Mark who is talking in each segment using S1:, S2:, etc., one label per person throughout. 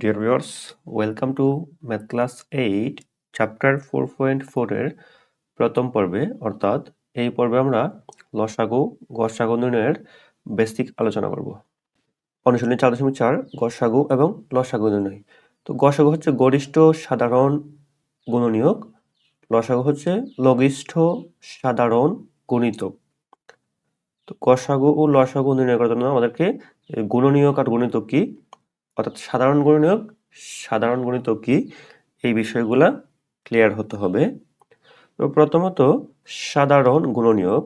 S1: Dear viewers, welcome to Math Class 8, Chapter 4.4 এর প্রথম পর্বে। অর্থাৎ এই পর্বে আমরা লসাগু গসাগু নির্ণয়ের বেসিক আলোচনা করব। অনুশীলনী চার দশমিক চার গসাগু এবং লসাগু নির্ণয় তো গসাগু হচ্ছে গরিষ্ঠ সাধারণ গুণনীয়ক। লসাগু হচ্ছে লঘিষ্ঠ সাধারণ গুণিতক তো গসাগু ও লসাগু নির্ণয় করার জন্য আমাদেরকে গুণনীয়ক আর গুণিতক কি? অর্থাৎ সাধারণ গণিতক সাধারণ গণিতক কি? এই বিষয়গুলা ক্লিয়ার হতে হবে। তো প্রথমত সাধারণ গুণনীয়ক,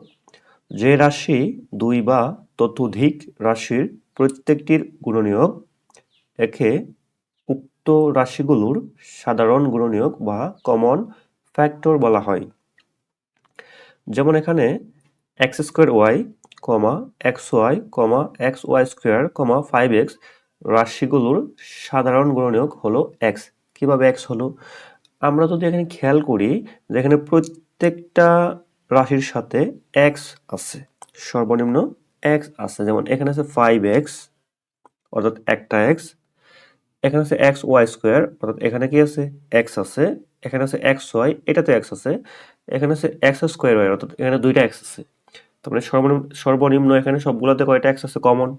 S1: যে রাশি দুই বা ততোধিক রাশির প্রত্যেকটির গুণনীয়ক, একে উক্ত রাশিগুলোর সাধারণ গুণনীয়ক বা কমন ফ্যাক্টর বলা হয়। যেমন এখানে X square Y comma X Y comma X Y square comma five X রাশিগুলোর সাধারণ গুণনীয়ক হলো এক্স কীভাবে এক্স হলো? আমরা যদি এখানে খেয়াল করি যে এখানে প্রত্যেকটা রাশির সাথে এক্স আছে। সর্বনিম্ন এক্স আছে। যেমন এখানে আছে ফাইভ এক্স অর্থাৎ একটা এক্স এখানে আছে এক্স ওয়াই স্কোয়ার অর্থাৎ এখানে কি আছে? এক্স আছে। এখানে আছে এক্স ওয়াই এটাতে এক্স আছে। এখানে আছে এক্স স্কোয়ার ওয়াই অর্থাৎ এখানে দুইটা এক্স আছে। তারপরে মানে সর্বনিম্ন সর্বনিম্ন এখানে সবগুলোতে কয়টা এক্স আছে? কমন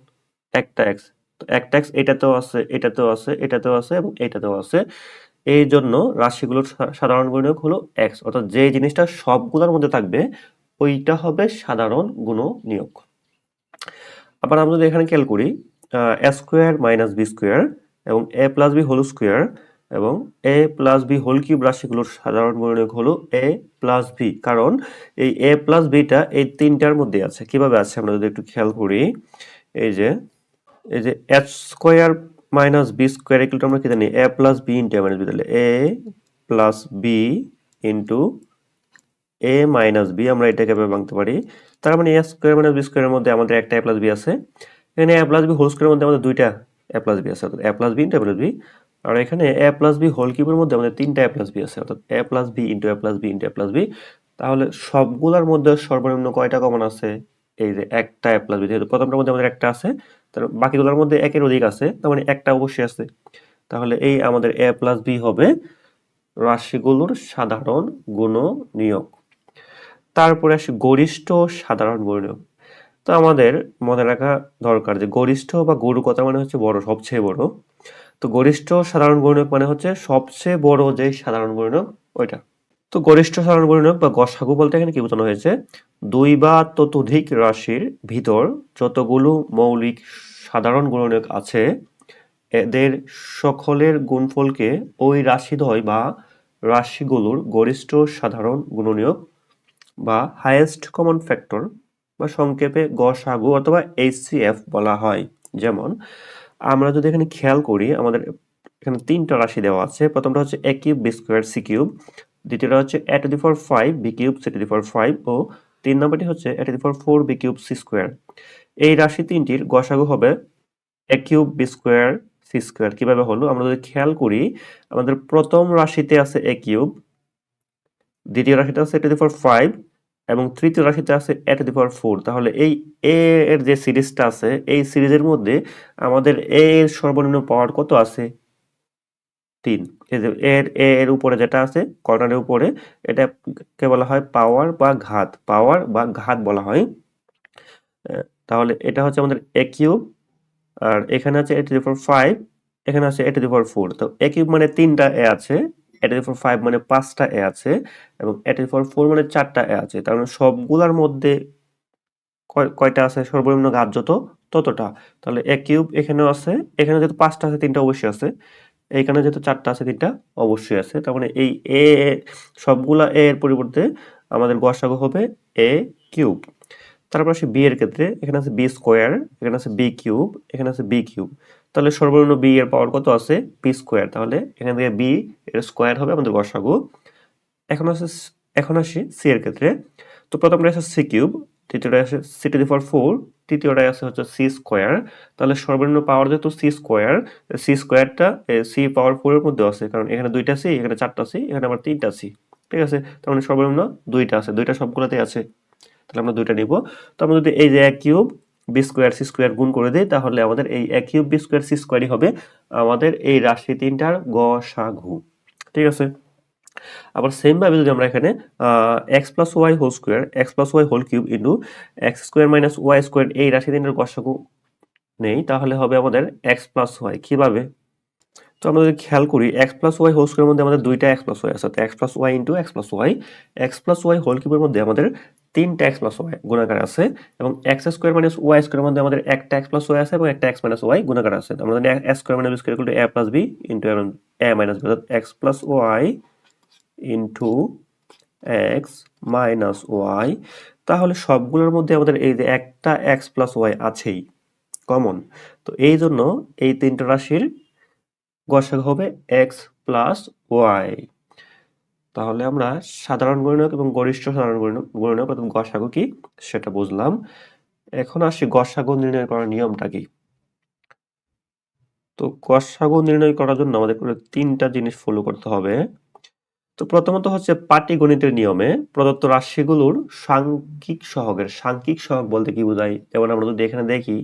S1: একটা এক্স তো একটা এক্স এটাতেও আছে এটাতেও আছে এটাতেও আছে এবং এটাতেও আছে। এই জন্য রাশিগুলোর সাধারণ গুণনীয়ক হলো এক্স অর্থাৎ যে জিনিসটা সবগুলোর মধ্যে থাকবে, ওইটা হবে সাধারণ গুণনীয়ক। আবার আমরা যদি এখানে খেয়াল করি A square minus B square এবং A plus B whole square এবং A plus B whole cube রাশিগুলোর সাধারণ গুণনীয়ক হলো এ প্লাস বি কারণ এই এ প্লাস বিটা এই তিনটার মধ্যে আছে। কীভাবে আছে? আমরা যদি একটু খেয়াল করি, এই যে এই যে H square minus B square equal আমরা কি জানি A plus B into A minus B তাহলে A plus B into A minus B আমরা এটাকে এভাবে ভাঙতে পারি তার মানে এ স্কোয়ার মাইনাস বি স্কোয়ারের মধ্যে আমাদের একটা এ প্লাস বি আছে এখানে এ প্লাস বি হোল স্কোয়ারের মধ্যে আমাদের দুইটা এ প্লাস বি আছে অর্থাৎ A plus B into A plus B আর এখানে এ প্লাস বি হোল কিউবের মধ্যে আমাদের তিনটা এ প্লাস বি আছে অর্থাৎ A plus B into A plus B into A plus B তাহলে সবগুলোর মধ্যে সর্বনিম্ন কয়টা কমন আছে এই যে একটা এ প্লাস বি যেহেতু প্রথমটার মধ্যে আমাদের একটা আছে তার বাকিগুলোর মধ্যে একের অধিক আছে, তার মানে একটা অবশ্যই আছে। তাহলে এই আমাদের এ প্লাস বি হবে রাশিগুলোর সাধারণ গুণ নিয়োগ তারপরে আসি গরিষ্ঠ সাধারণ গুণনীয়ক। তো আমাদের মনে রাখা দরকার যে গরিষ্ঠ বা গরু কথা মানে হচ্ছে বড়, সবচেয়ে বড়। তো গরিষ্ঠ সাধারণ গুণনীয়ক মানে হচ্ছে সবচেয়ে বড় যে সাধারণ গুণনীয়ক, ওইটা। তো গরিষ্ঠ সাধারণ বা গসাগু বলতে এখানে কি বোঝানো হয়েছে? দুই বা ততোধিক রাশির ভিতর যতগুলো মৌলিক সাধারণ গুণনীয়ক আছে, এদের সকলের গুণফলকে ওই রাশিদ্বয় বা রাশিগুলোর গরিষ্ঠ সাধারণ গুণনীয়ক বা হায়েস্ট কমন ফ্যাক্টর বা সংক্ষেপে গসাগু অথবা এইচসিএফ বলা হয়। যেমন, আমরা যদি এখানে খেয়াল করি, আমাদের এখানে তিনটা রাশি দেওয়া আছে। প্রথমটা হচ্ছে A cube B square C cube দ্বিতীয়টা হচ্ছে A to the four five B cube C to the four five ও তিন নম্বরটি হচ্ছে A to the four four B cube C square এই রাশি তিনটির গসাগু হবে A cube B square C square কীভাবে হলো? আমরা যদি খেয়াল করি, আমাদের প্রথম রাশিতে আছে এ কিউব দ্বিতীয় রাশিতে আছে A to the four five এবং তৃতীয় রাশিতে আছে এ টু দি পাওয়ার ফোর তাহলে এই এ এর যে সিরিজটা আছে, এই সিরিজের মধ্যে আমাদের এ এর সর্বনিম্ন পাওয়ার কত আছে? তিন। এর এর উপরে যেটা আছে, কর্নারের উপরে এটাকে বলা হয়? পাওয়ার বা ঘাত। পাওয়ার বা ঘাত বলা হয়। তাহলে এটা হচ্ছে আমাদের এ কিউব, আর এখানে আছে এ টু দি ফাইভ, এখানে আছে এ টু দি ফোর। তো এ কিউব মানে তিনটা এ আছে, এ টু দি পাওয়ার ফাইভ মানে পাঁচটা এ আছে, এবং এ টু দি ফোর মানে চারটা এ আছে। তার মানে সবগুলার মধ্যে কয়টা আছে? সর্বনিম্ন ঘাত যত, ততটা। তাহলে এ কিউব এখানেও আছে, এখানে যেহেতু পাঁচটা আছে, তিনটা অবশ্যই আছে। এইখানে যেহেতু চারটা আছে, তিনটা, অবশ্যই আছে। তার মানে এই এ সবগুলা এ এর পরিবর্তে আমাদের গসাগু হবে এ কিউব তারপর আসে বি এর ক্ষেত্রে, এখানে আছে বি স্কোয়ার এখানে আছে বি কিউব এখানে আছে বি কিউব তাহলে সর্বনিম্ন বি এর পাওয়ার কত আছে? বি স্কোয়ার তাহলে এখান থেকে বি এর স্কোয়ার হবে আমাদের গসাগু। এখন আছে এখন আসি সি এর ক্ষেত্রে। তো প্রথমটা আছে সি কিউব তৃতীয়টা আছে সি টু দি ফোর তৃতীয়টা আছে হচ্ছে সি স্কোয়ার তাহলে সর্বনিম্ন পাওয়ার যেহেতু সি স্কোয়ার সি স্কোয়ারটা সি পাওয়ার ফোরের মধ্যে আছে, কারণ এখানে দুইটা সি এখানে চারটা সি এখানে আবার তিনটা সি ঠিক আছে? তার মানে সর্বনিম্ন দুইটা আছে, দুইটা সবগুলোতেই আছে। তাহলে আমরা দুইটা নিব। তো আমরা যদি এই যে এক cube B square C square গুণ করে দিই, তাহলে আমাদের এই এক কিউব বি স্কোয়ার সি স্কোয়ারই হবে আমাদের এই রাশি তিনটার গসাগু ঠিক আছে? আবার সেমভাবে যদি আমরা এখানে X plus Y whole square X plus Y whole cube into X square minus Y square এই রাশি তিনটার গসাগু নেই তাহলে হবে আমাদের এক্স প্লাস ওয়াই কীভাবে তো আমরা যদি খেয়াল করি এক্স প্লাস ওয়াই হোল স্কোয়ারের মধ্যে আমাদের দুইটা এক্স প্লাস ওয়াই আছে X plus Y into X plus Y X plus Y whole কিউবের মধ্যে আমাদের তিনটা এক্স প্লাস ওয়াই গুণাকার আছে এবং এক্স স্কোয়ার মাইনাস ওয়াই স্কোয়ারের মধ্যে আমাদের একটা এক্স প্লাস ওয়াই আছে এবং একটা এক্স মাইনাস ওয়াই গুণাকার আছে আমরা জানি X square minus square equal to A plus B into A minus B অর্থাৎ X plus Y into X minus Y তাহলে সবগুলোর মধ্যে আমাদের এই যে একটা এক্স প্লাস ওয়াই আছেই কমন তো এই জন্য এই তিনটা রাশির গসাগ হবে এক্স প্লাস ওয়াই তাহলে আমরা সাধারণ গণক এবং গরিষ্ঠ সাধারণ গণক অর্থাৎ গসাগু কি? সেটা বুঝলাম। এখন আসি গসাগু নির্ণয় করার নিয়মটা কি? তো গসাগু নির্ণয় করার জন্য আমাদের তিনটা জিনিস ফলো করতে হবে। তো প্রথমত হচ্ছে পাটিগণিতের নিয়মে প্রদত্ত রাশিগুলোর সাংখ্যিক সহগের সাংখ্যিক সহগ বলতে কি বোঝায়? যেমন আমরা যদি এখানে দেখি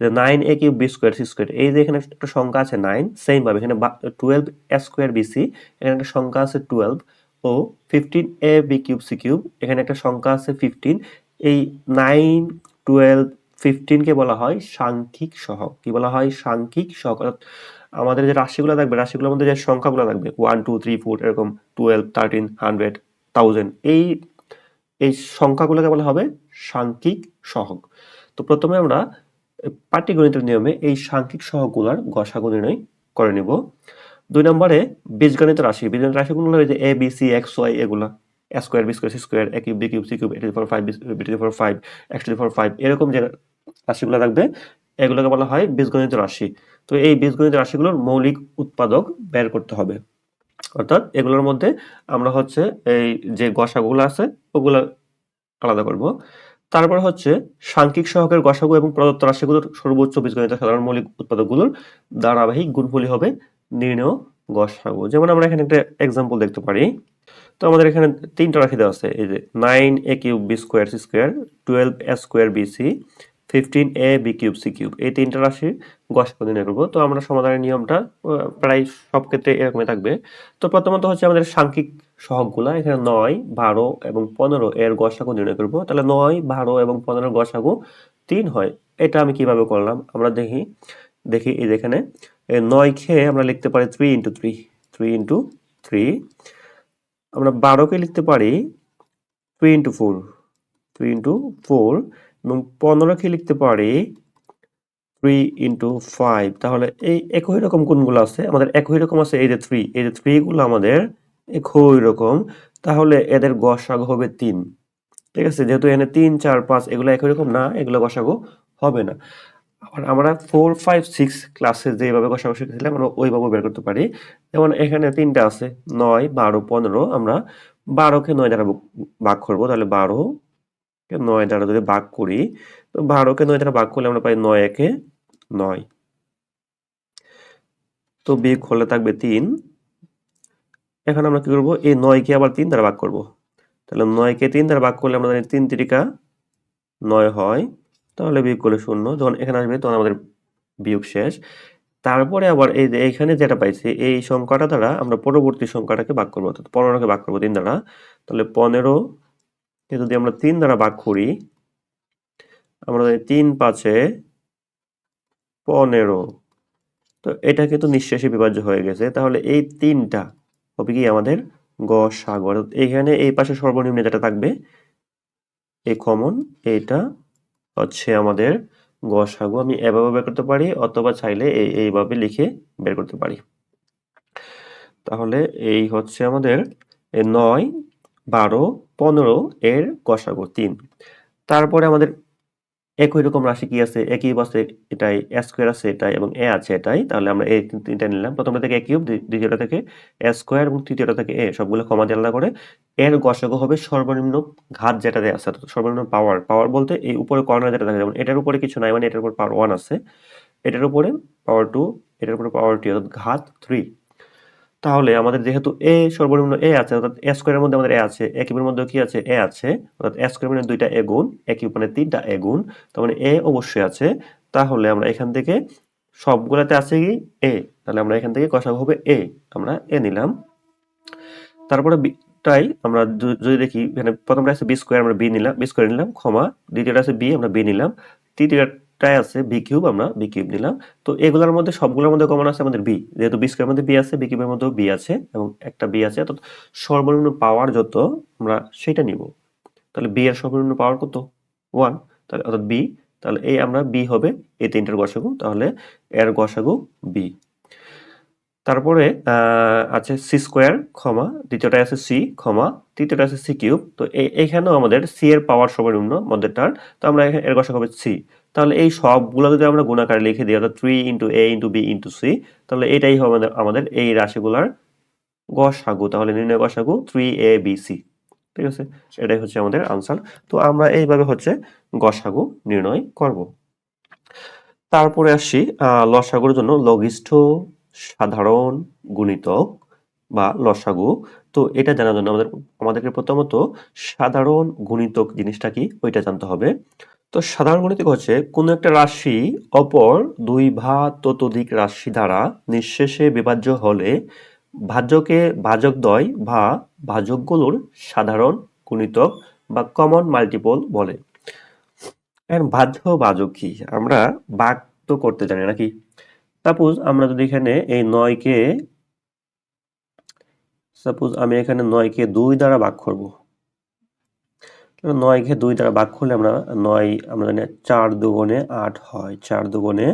S1: যে nine A cube B square C square এই যে এখানে একটা সংখ্যা আছে নাইন সেম ভাবে এখানে টুয়েলভ এ স্কোয়ার বিসি এখানে একটা সংখ্যা আছে twelve O fifteen A B cube C cube এখানে একটা সংখ্যা আছে ফিফটিন এই নাইন টুয়েলভ ফিফটিনকে বলা হয় সাংখ্যিক সহগ। কি বলা হয়? সাংখ্যিক সহগ। আমাদের যে রাশিগুলো থাকবে, রাশিগুলোর মধ্যে যে সংখ্যাগুলো থাকবে ওয়ান টু থ্রি ফোর এরকম টুয়েলভ থার্টিন হান্ড্রেড থাউজেন্ড এই এই সংখ্যাগুলোকে বলা হবে সাংখ্যিক সহগ। তো প্রথমে আমরা পাটিগণিতের নিয়মে এই সাংখ্যিক সহগগুলোর গসাগু নির্ণয় করে নিব। দুই নম্বরে বীজগণিত রাশি, বীজগণিত রাশিগুলো হলো যে A B C X Y এগুলা। Square B square C square A cube B cube C cube A to four five B four five X to four five এরকম যে রাশিগুলো থাকবে এগুলোকে বলা হয় বীজগণিত রাশি। তো এই বীজগণিত রাশিগুলোর মৌলিক উৎপাদক বের করতে হবে। অর্থাৎ এগুলোর মধ্যে আমরা হচ্ছে এই যে গসাগুলো আছে, ওগুলো আলাদা করব। তারপর হচ্ছে সাংখ্যিক সহকের গসাগু এবং প্রদত্ত রাশিগুলোর সর্বোচ্চ বীজগণিত সাধারণ মৌলিক উৎপাদকগুলোর ধারাবাহিক গুণফলই হবে নির্ণয় গসাগু। যেমন আমরা এখানে একটা এক্সাম্পল দেখতে পারি। তো আমাদের এখানে তিনটা রাশি দেওয়া আছে। এই যে nine A cube B square C square twelve A square B C fifteen A B cube C cube এই তিনটা রাশি গসাগু নির্ণয় করব তো আমরা সমাধানের নিয়মটা প্রায় সব ক্ষেত্রে এরকমই থাকবে। তো প্রথমত হচ্ছে আমাদের সাংখ্যিক সহগগুলা, এখানে নয়, বারো এবং পনেরো এর গসাগু নির্ণয় করব। তাহলে নয়, বারো এবং পনেরো গসাগু তিন হয়। এটা আমি কীভাবে করলাম? আমরা দেখি দেখি এই যেখানে নয় খেয়ে আমরা লিখতে পারি three into three three into three আমরা বারোকে লিখতে পারি three into four three into four এবং পনেরোকে লিখতে পারি থ্রি ইন্টু ফাইভ তাহলে এই একই রকম কোনগুলো আছে? আমাদের একই রকম আছে, এই যে থ্রি এই যে থ্রিগুলো আমাদের একই রকম, তাহলে এদের গসাগ হবে তিন। ঠিক আছে? যেহেতু এখানে তিন, চার, পাঁচ, এগুলো একই রকম না, এগুলো গসাগু হবে না। আবার আমরা ফোর ফাইভ সিক্স ক্লাসে যেভাবে গসাগু শিখেছিলাম, আমরা ওইভাবে বের করতে পারি। যেমন এখানে তিনটা আছে, নয়, বারো, পনেরো, আমরা বারোকে নয় দ্বারা ভাগ করব, তাহলে বারো নয় দ্বারা যদি ভাগ করি, তো বারোকে নয় দ্বারা ভাগ করলে আমরা পাই নয় একে নয়। তো বিয়োগ হলে থাকবে তিন। এখন আমরা কি করব? এই নয়কে আবার তিন দ্বারা ভাগ করব। তাহলে নয়কে তিন দ্বারা ভাগ করলে আমরা জানি তিন তিরিকা নয় হয়। তাহলে বিয়োগ করলে শূন্য। যখন এখানে আসবে তখন আমাদের বিয়োগ শেষ। তারপরে আবার এই যে এইখানে যেটা পাইছি, এই সংখ্যাটা দ্বারা আমরা পরবর্তী সংখ্যাটাকে ভাগ করব। অর্থাৎ পনেরোকে ভাগ করব তিন দ্বারা। তাহলে পনেরো যদি আমরা তিন দ্বারা ভাগ করি, আমরা তিন পাঁচে পনেরো, তো এটা কিন্তু নিঃশ্বাসী বিভাজ্য হয়ে গেছে। তাহলে এই তিনটা হবে কি আমাদের গ সাগর। এখানে এই পাশে সর্বনিম্ন যেটা থাকবে এই কমন এইটা হচ্ছে আমাদের গসাগু আমি এভাবে বের করতে পারি, অথবা চাইলে এই এইভাবে লিখে বের করতে পারি। তাহলে এই হচ্ছে আমাদের নয় বারো, পনেরো এর গসাগু তিন। তারপরে আমাদের একই রকম রাশি কি আছে? একই বসে এটাই, এ স্কোয়ার আছে এটাই এবং এ আছে এটাই। তাহলে আমরা এই তিনটা নিলাম। প্রথমটা থেকে এ কিউব দ্বিতীয়টা থেকে এ স্কোয়ার এবং তৃতীয়টা থেকে এ, সবগুলো ক্ষমা আলাদা করে। এর গসাগ হবে সর্বনিম্ন ঘাত যেটাতে আছে সর্বনিম্ন পাওয়ার পাওয়ার বলতে এই উপরে কর্নার যেটা থাকে, যেমন এটার উপরে কিছু নাই মানে এটার উপর পাওয়ার ওয়ান আছে। এটার উপরে পাওয়ার টু এটার উপরে পাওয়ার টু অর্থাৎ ঘাত থ্রি তাহলে আমাদের যেহেতু এ সর্বনিম্ন এ আছে, অর্থাৎ এ স্কোয়ারের মধ্যে আমাদের এ আছে এ কিউবের মধ্যে কি আছে? এ আছে, অর্থাৎ এ স্কোয়ার মানে দুইটা এ গুণ এ কিউব মানে তিনটা এ গুণ, তার মানে এ অবশ্যই আছে। তাহলে আমরা এখান থেকে সবগুলাতে আছে কি? এ তাহলে আমরা এখান থেকে কষা হবে এ আমরা এ নিলাম। তারপরে তাই আমরা যদি দেখি, এখানে প্রথমটা আছে বি স্কোয়ার আমরা বি নিলাম বি স্কোয়ার নিলাম ক্ষমা দ্বিতীয়টা আছে বি আমরা বি নিলাম। তৃতীয়টায় আছে বি কিউব আমরা বি কিউব নিলাম। তো এগুলোর মধ্যে সবগুলোর মধ্যে কমন আছে আমাদের বি যেহেতু বি স্কোয়ার মধ্যে বি আছে বি কিউবের মধ্যেও বি আছে এবং একটা বি আছে, অর্থাৎ সর্বনিম্ন পাওয়ার যত আমরা সেটা নিব। তাহলে বি এর সর্বনিম্ন পাওয়ার কত? ওয়ান তাহলে অর্থাৎ বি তাহলে এই আমরা বি হবে এই তিনটার গসাগু, তাহলে এর গসাগু বি তারপরে আছে সি স্কোয়ার ক্ষমা দ্বিতীয়টা আছে সি ক্ষমা তৃতীয়টা আছে সি কিউব তো এইখানেও আমাদের সি এর পাওয়ার সর্বনিম্ন মধ্যেটার তো আমরা এর গসাগু হবে সি তাহলে এই সবগুলো যদি আমরা গুণাকারে লিখে দিই অর্থাৎ three into A into B into C তাহলে এটাই হবে আমাদের আমাদের এই রাশিগুলার গসাগু। তাহলে নির্ণয় গসাগু থ্রি এ বি সি ঠিক আছে? এটাই হচ্ছে আমাদের আনসার তো আমরা এইভাবে হচ্ছে গসাগু নির্ণয় করব। তারপরে আসি লসাগুর জন্য লঘিষ্ঠ সাধারণ গুণিতক বা লসাগু। তো এটা জানার জন্য আমাদের আমাদেরকে প্রথমত সাধারণ গুণিতক জিনিসটা কি ওইটা জানতে হবে। তো সাধারণ গণিতক হচ্ছে? কোনো একটা রাশি অপর দুই ভা ততোধিক রাশি দ্বারা নিঃশেষে বিভাজ্য হলে ভাজ্যকে ভাজকদ্বয় বা ভাজকগুলোর সাধারণ গুণিতক বা কমন মাল্টিপল বলে। এখন ভাজ্য ভাজক কি? আমরা বাক তো করতে জানি নাকি সাপোজ আমরা যদি এখানে এই নয়কে, সাপোজ আমি এখানে নয়কে দুই দ্বারা ভাগ করব। নয়কে দুই দ্বারা ভাগ করলে আমরা নয়, আমরা জানি চার দুগুণে আট হয়। চার দুগুণে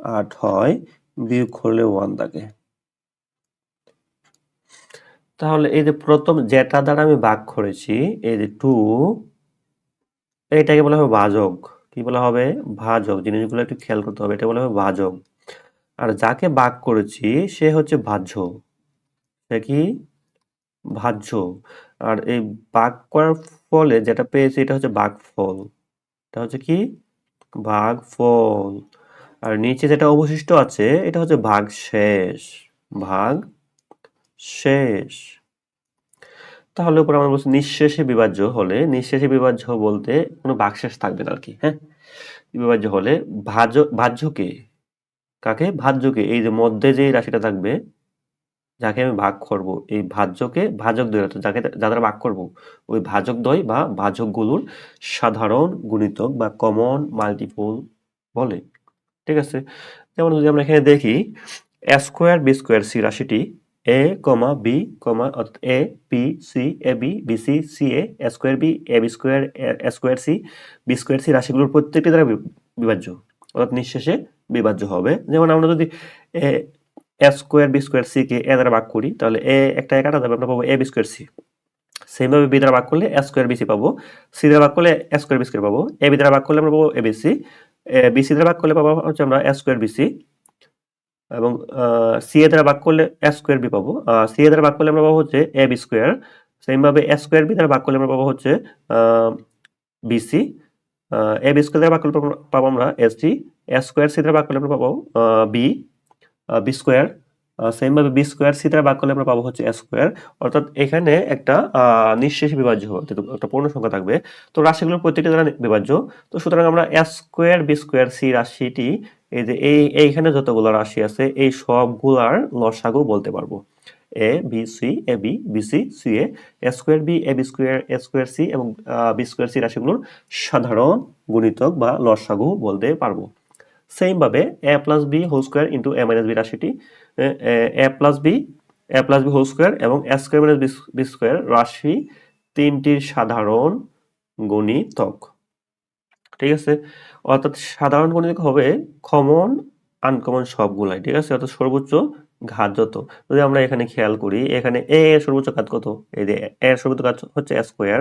S1: আট হয়, বিয়োগ করলে ওয়ান থাকে। তাহলে এই যে প্রথম যেটা দ্বারা আমি ভাগ করেছি, এই যে টু এটাকে বলা হবে ভাজক। কি বলা হবে? ভাজক। জিনিসগুলো একটু খেয়াল করতে হবে এটা বলা হবে ভাজক। আর যাকে বাক করেছি, সে হচ্ছে ভাজ্য। সে কি? ভাজ্য। আর এই বাক করার ফলে যেটা পেয়েছি এটা হচ্ছে বাঘ ফল এটা হচ্ছে কি? ভাগ ফল আর নিচে যেটা অবশিষ্ট আছে এটা হচ্ছে ভাগ শেষ ভাগ শেষ তাহলে উপর আমরা বলছি নিঃশেষে বিভাজ্য হলে, নিঃশেষে বিভাজ্য বলতে কোনো শেষ থাকবে না আর কি হ্যাঁ? বিভাজ্য হলে ভাজ্য, ভাজ্যকে, কাকে? ভাজ্যকে, এই যে মধ্যে যে রাশিটা থাকবে যাকে আমি ভাগ করব, এই ভাজ্যকে ভাজক দ্বয় যাকে যাদের ভাগ করব, ওই ভাজক দ্বয় বা ভাজকগুলোর সাধারণ গুণিতক বা কমন মাল্টিপল বলে। ঠিক আছে? যেমন যদি আমরা এখানে দেখি A square B square C রাশিটি এ কমা বি কমা অর্থাৎ A P C A B B C C A square B A B square A square C B square C রাশিগুলোর প্রত্যেকটি দ্বারা বিভাজ্য, অর্থাৎ নিঃশেষে বিভাজ্য হবে। যেমন আমরা যদি A square B square C কে এ দ্বারা ভাগ করি তাহলে এ একটা কাটা যাবে আমরা পাবো এ বি স্কোয়ার সি সেমভাবে বি দ্বারা ভাগ করলে এ স্কোয়ার বি সি পাবো সি দ্বারা ভাগ করলে এ স্কোয়ার বি স্কোয়ার পাবো এ বি দ্বারা ভাগ করলে আমরা পাবো A B C B C দ্বারা ভাগ করলে পাবো হচ্ছে আমরা এ স্কোয়ার বি সি এবং সি এ দ্বারা ভাগ করলে এ স্কোয়ার বি পাবো সি এ দ্বারা ভাগ করলে আমরা পাবো হচ্ছে এ বি স্কোয়ার সেমভাবে এ স্কোয়ার বি দ্বারা ভাগ করলে আমরা পাবো হচ্ছে বিসি এ বি স্কোয়ার দ্বারা ভাগ করলে পাবো আমরা S T A square C দ্বারা ভাগ করলে আমরা পাবো বি বি স্কোয়ার সেমভাবে বি স্কোয়ার সি দ্বারা ভাগ করলে আমরা পাবো হচ্ছে এ স্কোয়ার অর্থাৎ এখানে একটা নিঃশেষ বিভাজ্য হবে একটা পূর্ণ সংখ্যা থাকবে। তো রাশিগুলোর প্রত্যেকটি দ্বারা বিভাজ্য। তো সুতরাং আমরা A square B square C রাশিটি, এই যে এই, এইখানে যতগুলো রাশি আছে, এই সবগুলার লসাগু বলতে পারব। A B C A B B C C A square B A B square A square C এবং বি স্কোয়ার সি রাশিগুলোর সাধারণ গুণিতক বা লসাগু বলতে পারব। সেমভাবে A plus B whole square into A minus B রাশিটি, A plus B A plus B whole square এবং A square minus B square রাশি তিনটির সাধারণ গণিতক। ঠিক আছে? অর্থাৎ সাধারণ গণিতক হবে কমন আনকমন সবগুলাই, ঠিক আছে? অর্থাৎ সর্বোচ্চ ঘাত যত। যদি আমরা এখানে খেয়াল করি, এখানে এ এর সর্বোচ্চ ঘাত কত? এই যে এ এর সর্বোচ্চ ঘাত হচ্ছে স্কোয়ার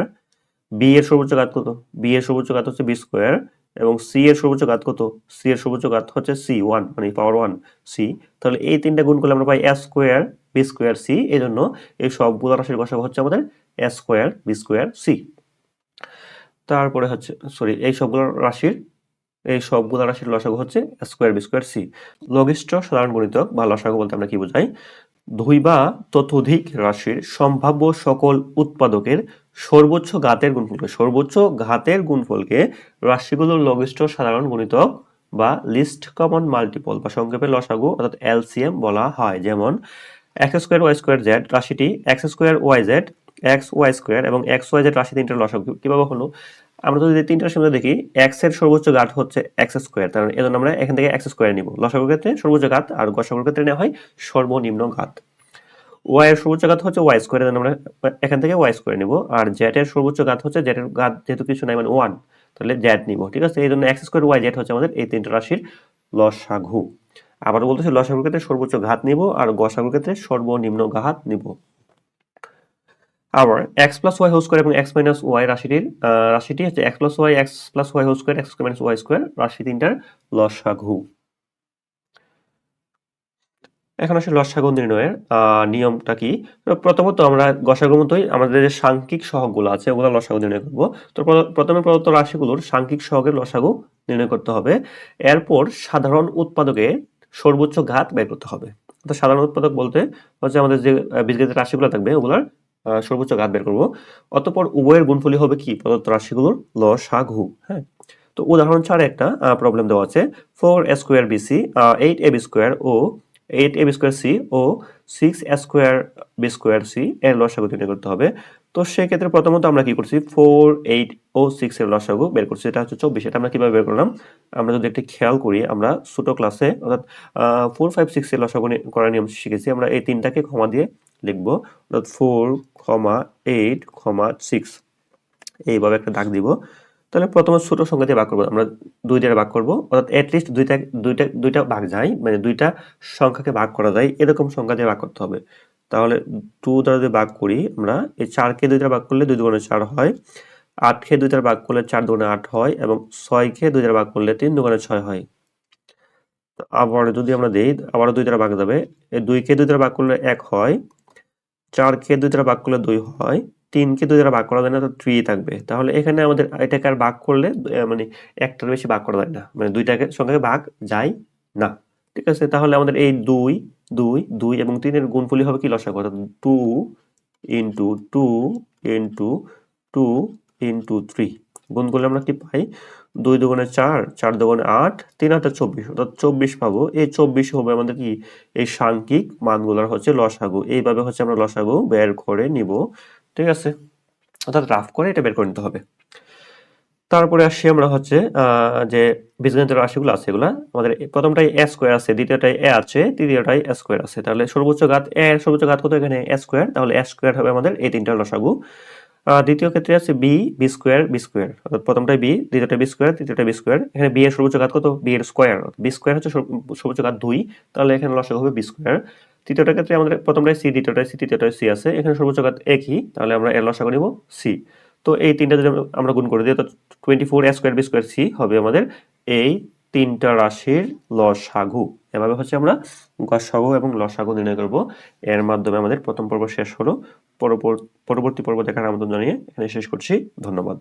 S1: বি এর সর্বোচ্চ ঘাত কত? বি এর সর্বোচ্চ ঘাত হচ্ছে বি স্কোয়ার এবং সি এর সর্বোচ্চ ঘাত কত? সি এর সর্বোচ্চ ঘাত হচ্ছে সি ওয়ান মানে পাওয়ার ওয়ান সি তাহলে এই তিনটা গুণ করলে আমরা পাই A square B square C এই জন্য এই সবগুলো রাশির গসাগু হচ্ছে আমাদের A square B square C তারপরে হচ্ছে সরি এই সবগুলো রাশির, এই সবগুলো রাশির লসাগু হচ্ছে স্কোয়ার বি স্কোয়ার সি লঘিষ্ঠ সাধারণ গণিতক বা লসাগু বলতে আমরা কি বোঝাই? দুই বা ততোধিক রাশির সম্ভাব্য সকল উৎপাদকের সর্বোচ্চ ঘাতের গুণফলকে, সর্বোচ্চ ঘাতের গুণফলকে রাশিগুলোর লঘিষ্ঠ সাধারণ গুণিতক বা লিস্ট কমন মাল্টিপল বা সংক্ষেপে লসাগু অর্থাৎ এলসিএম বলা হয়। যেমন X square Y square Z রাশিটি X square Y Z X Y square এবং এক্স ওয়াই জেড রাশি তিনটার লসাগু কীভাবে হলো? আমরা যদি তিনটা রাশির দেখি এক্সের সর্বোচ্চ ঘাত হচ্ছে এক্স স্কোয়ার তার এই জন্য আমরা এখান থেকে এক্স স্কোয়ার নিব। লসাগুর ক্ষেত্রে সর্বোচ্চ ঘাত আর গসাগুর ক্ষেত্রে নেওয়া হয় সর্বনিম্ন ঘাত। ওয়াই এর সর্বোচ্চ ঘাত হচ্ছে ওয়াই স্কোয়ার আমরা, এখান থেকে ওয়াই স্কোয়ার নিব। আর জেড এর সর্বোচ্চ ঘাত হচ্ছে জেড এর ঘাত যেহেতু কিছু নাই মানে ওয়ান তাহলে জেড নিব, ঠিক আছে? এই জন্য এক্স স্কোয়ার ওয়াই জেড হচ্ছে আমাদের এই তিনটা রাশির লসাঘু আবার বলতেছে লসাগুর ক্ষেত্রে সর্বোচ্চ ঘাত নিব আর গসাগুর ক্ষেত্রে সর্বনিম্ন ঘাত নিব। আবার X plus Y whole square এবং এক্স মাইনাস ওয়াই রাশিটির রাশিটি হচ্ছে X plus Y X plus Y whole square X minus Y square রাশি তিনটার লসাঘু এখন আসলে লসাগু নির্ণয়ের নিয়মটা কি? প্রথমত আমরা গসাগুর মতোই আমাদের যে সাংখ্যিক সহগগুলো আছে, ওগুলো লসাগু নির্ণয় করব। তো প্রথমে প্রদত্ত রাশিগুলোর সাংখ্যিক সহগের লসাগু নির্ণয় করতে হবে। এরপর সাধারণ উৎপাদকে সর্বোচ্চ ঘাত বের করতে হবে। অর্থাৎ সাধারণ উৎপাদক বলতে হচ্ছে আমাদের যে বীজগণিতের রাশিগুলো থাকবে, ওগুলার সর্বোচ্চ ঘাত বের করব। অতপর উভয়ের গুণফলই হবে কি? প্রদত্ত রাশিগুলোর লসাগু হ্যাঁ? তো উদাহরণ ছাড়া একটা প্রবলেম দেওয়া আছে। Four A square BC eight A B square O eight A B square C O six square B square C এর লসাগু নির্ণয় করতে হবে। তো সেক্ষেত্রে প্রথমত আমরা কি করছি? ফোর, এইট ও সিক্স এর লসাগু বের করছি। এটা হচ্ছে চব্বিশ, এটা আমরা কীভাবে বের করলাম? আমরা যদি একটি খেয়াল করি, আমরা ছোটো ক্লাসে অর্থাৎ ফোর, ফাইভ সিক্স এর লসাগু করার নিয়ম শিখেছি। আমরা এই তিনটাকে ক্ষমা দিয়ে লিখব। অর্থাৎ ফোর ক্ষমা এইট ক্ষমা সিক্স। এইভাবে একটা দাগ দিব। তাহলে প্রথমে ছোট সংখ্যা দিয়ে ভাগ করব। আমরা দুই দিয়ে ভাগ করব। অর্থাৎ অ্যাটলিস্ট দুইটা দুইটা দুইটা ভাগ যায় মানে দুইটা সংখ্যাকে ভাগ করা যায়, এরকম সংখ্যা দিয়ে ভাগ করতে হবে। তাহলে টু দ্বারা যদি ভাগ করি, আমরা এই চারকে দুই দ্বারা ভাগ করলে দুই দুগুণে চার হয় আটকে দুই দ্বারা ভাগ করলে চার দুগুণে আট হয়, এবং ছয়কে দুই দ্বারা ভাগ করলে তিন দুগুণে ছয় হয়। আবার যদি আমরা দিই, আবারও দুই দ্বারা ভাগ যাবে, এই দুইকে দুই দ্বারা ভাগ করলে এক হয় চারকে দুই দ্বারা ভাগ করলে দুই হয় তিনকে দুই দ্বারা ভাগ করা যায় না, তো থ্রি থাকবে। তাহলে এখানে আমাদের এটাকে আর ভাগ করলে মানে একটার বেশি ভাগ করা যায় না। মানে দুইটাকে সঙ্গে ভাগ যায় না। ঠিক আছে? তাহলে আমাদের এই দুই দুই দুই এবং তিনের গুণফলি হবে কি লসাগু? অর্থাৎ two into two into two into three গুণ করলে আমরা কি পাই? দুই দুগুণে চার চার দুগুণে আট, তিন আটটা চব্বিশ। অর্থাৎ চব্বিশ পাবো। এই চব্বিশ হবে আমাদের কি? এই সাংখ্যিক মানগুলোর হচ্ছে লসাগু। এইভাবে হচ্ছে আমরা লসাগু বের করে নিব। ঠিক আছে? অর্থাৎ রাফ করে এটা বের করে নিতে হবে। তারপরে আসছি আমরা হচ্ছে যে বীজগণিতের রাশিগুলো আছে এগুলা। আমাদের প্রথমটাই এ স্কোয়ার আছে দ্বিতীয়টাই এ আছে তৃতীয়টাই এ স্কোয়ার আছে। তাহলে সর্বোচ্চ ঘাত এ সর্বোচ্চ ঘাত কত এখানে? এ স্কোয়ার তাহলে এ স্কোয়ার হবে আমাদের এই তিনটা লসাগু। দ্বিতীয় ক্ষেত্রে আছে B B square B square অর্থাৎ প্রথমটাই বি দ্বিতীয়টা বি স্কোয়ার তৃতীয়টা বি স্কোয়ার এখানে বি এর সর্বোচ্চ ঘাত কত? বি এর স্কোয়ার বি স্কোয়ার হচ্ছে সর্বোচ্চ ঘাত দুই। তাহলে এখানে লসাগু হবে বি স্কোয়ার তৃতীয়টার ক্ষেত্রে আমাদের প্রথমটাই সি দ্বিতীয়টায় সি তৃতীয়টায় সি আছে। এখানে সর্বোচ্চ ঘাত একই তাহলে আমরা এর লসাগু নিব সি তো এই তিনটা যদি আমরা গুণ করে দিই, তো twenty four square B square C হবে আমাদের এই তিনটা রাশির লসাগু। এভাবে হচ্ছে আমরা গসাগু এবং লসাগু নির্ণয় করব। এর মাধ্যমে আমাদের প্রথম পর্ব শেষ হলো। পরবর্তী পর্ব দেখার আমন্ত্রণ জানিয়ে এখানে শেষ করছি। ধন্যবাদ।